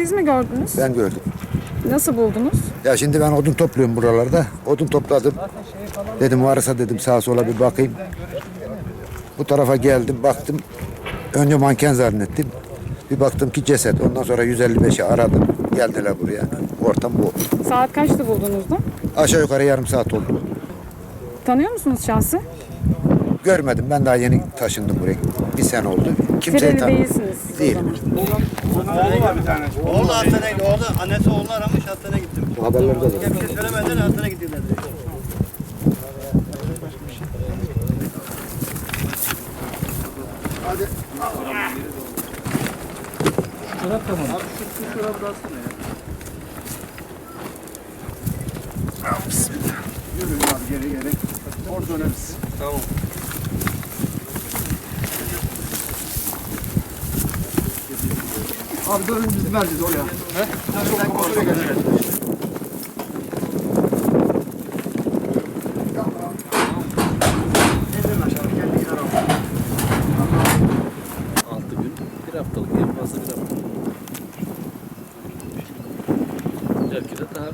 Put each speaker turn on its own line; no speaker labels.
Siz mi gördünüz?
Ben gördüm.
Nasıl buldunuz?
Ya şimdi ben odun topluyorum buralarda. Odun topladım. Dedim varsa dedim sağa sola bir bakayım. Bu tarafa geldim baktım. Önce manken zannettim. Bir baktım ki ceset. Ondan sonra 155'i aradım. Geldiler buraya. Ortam bu.
Saat kaçtı bulduğunuzda?
Aşağı yukarı yarım saat oldu.
Tanıyor musunuz şahsı?
Görmedim. Ben daha yeni taşındım buraya. Bir sene oldu. Kimseyi
Fireli
tanımıyorum.
değilsiniz. o
Değil.
zaman.
Oğlu var bir tane. Oğlu hastaneye gitti. Orada annesi oğlunu aramış hastaneye gittim.
Haberlerde de.
Ya bir şey söylemeden hastaneye gittiler.
Abi Abi dönün biz vereceğiz oraya.
He? Çok kontrol edeceğiz. Bir haftalık en fazla bir haftalık. Belki de daha